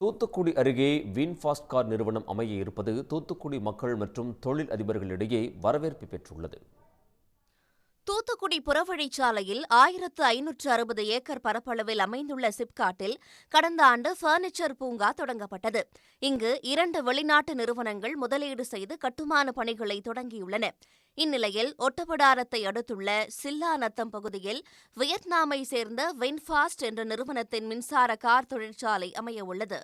தூத்துக்குடி அருகே VinFast car நிறுவனம் அமைய இருப்பது தூத்துக்குடி மக்கள் மற்றும் தொழில் அதிபர்களிடையே வரவேற்பு பெற்றுள்ளது. தூத்துக்குடி புறவழிச்சாலையில் ஆயிரத்து ஐநூற்று அறுபது ஏக்கர் பரப்பளவில் அமைந்துள்ள சிப்காட்டில் கடந்த ஆண்டு பர்னிச்சர் பூங்கா தொடங்கப்பட்டது. இங்கு இரண்டு வெளிநாட்டு நிறுவனங்கள் முதலீடு செய்து கட்டுமான பணிகளை தொடங்கியுள்ளன. இந்நிலையில் ஒட்டபடாரத்தை அடுத்துள்ள சில்லாநத்தம் பகுதியில் வியட்நாமை சேர்ந்த வின்ஃபாஸ்ட் என்ற நிறுவனத்தின் மின்சார கார் தொழிற்சாலை அமையவுள்ளது.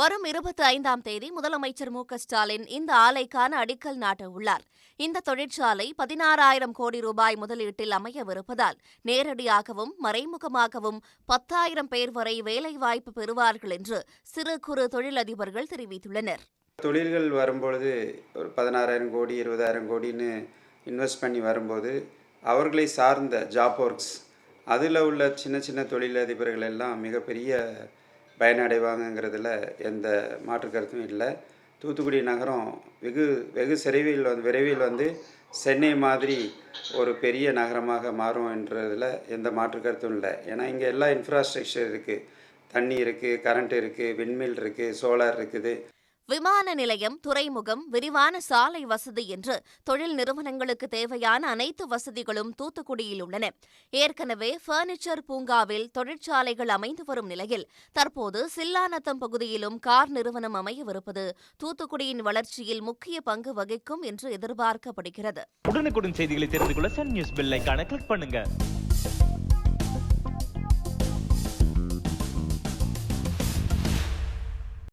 வரும் இருபத்தி ஐந்தாம் தேதி முதலமைச்சர் மு ஸ்டாலின் இந்த ஆலைக்கான அடிக்கல் நாட்ட உள்ளார். இந்த தொழிற்சாலை பதினாறாயிரம் கோடி ரூபாய் முதலீட்டில் அமையவிருப்பதால் நேரடியாகவும் மறைமுகமாகவும் பத்தாயிரம் பேர் வரை வேலைவாய்ப்பு பெறுவார்கள் என்று சிறு குறு தொழிலதிபர்கள் தெரிவித்துள்ளனர். தொழில்கள் வரும்பொழுது ஒரு பதினாறாயிரம் கோடி இருபதாயிரம் கோடின்னு இன்வெஸ்ட் பண்ணி வரும்போது அவர்களை சார்ந்த ஜாப் ஒர்க்ஸ் அதில் உள்ள சின்ன சின்ன தொழிலதிபர்கள் எல்லாம் மிகப்பெரிய பயனடைவாங்கங்கிறதுல எந்த மாற்று கருத்தும் இல்லை. தூத்துக்குடி நகரம் வெகு வெகு சிறைவில் வந்து விரைவில் வந்து சென்னை மாதிரி ஒரு பெரிய நகரமாக மாறும் என்றதில் எந்த மாற்று கருத்தும் இல்லை. ஏன்னா இங்கே எல்லா இன்ஃப்ராஸ்ட்ரக்சர் இருக்குது தண்ணி இருக்குது கரண்ட் இருக்குது விண்மில் இருக்குது சோலார் இருக்குது. விமான நிலையம் துறைமுகம் விரிவான சாலை வசதி என்று தொழில் நிறுவனங்களுக்கு தேவையான அனைத்து வசதிகளும் தூத்துக்குடியில் உள்ளன. ஏற்கனவே பர்னிச்சர் பூங்காவில் தொழிற்சாலைகள் அமைந்து வரும் நிலையில் தற்போது சில்லாநத்தம் பகுதியிலும் கார் நிறுவனம் அமையவிருப்பது தூத்துக்குடியின் வளர்ச்சியில் முக்கிய பங்கு வகிக்கும் என்று எதிர்பார்க்கப்படுகிறது. உடனுக்குடன் செய்திகளை தெரிந்து கொள்ள சன் நியூஸ் பெல் கிளிக் பண்ணுங்க.